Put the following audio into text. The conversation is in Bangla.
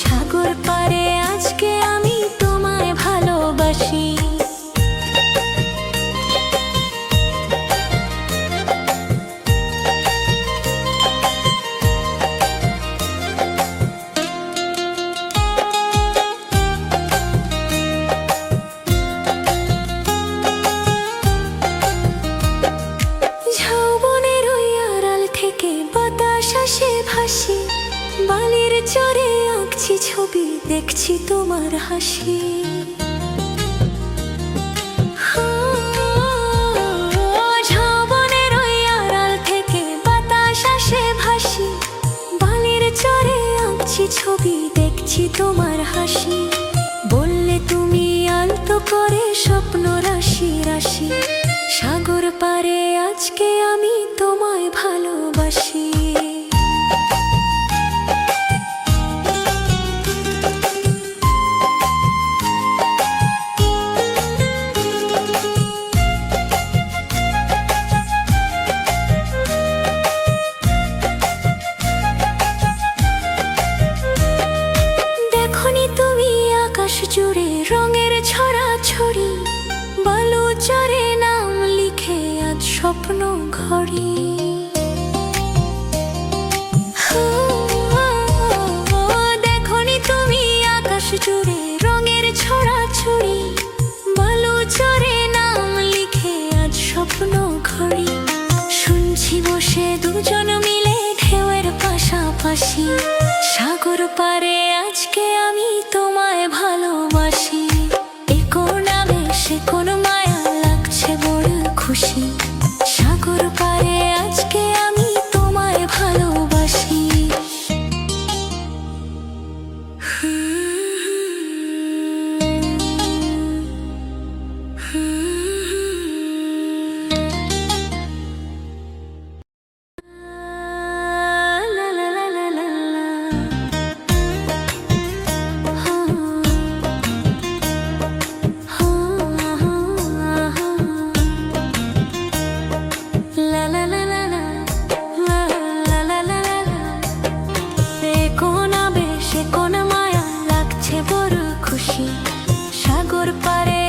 সাগর পারে ছবি, দেখছি তোমার হাসি। চরে আঁকছি ছবি, দেখছি তোমার হাসি। বললে তুমি আলতো করে স্বপ্ন রাশি রাশি। সাগর পারে আজকে আমি জুড়ে রঙের ছড়া ছড়ি বালু চরে নাম লিখে আজ স্বপ্ন ঘড়ি। শুনছি বসে দুজন মিলে ঢেউয়ের পাশাপাশি। সাগর পারে আজকে আমি তোমায় ভালোবাসি। সাগর পারে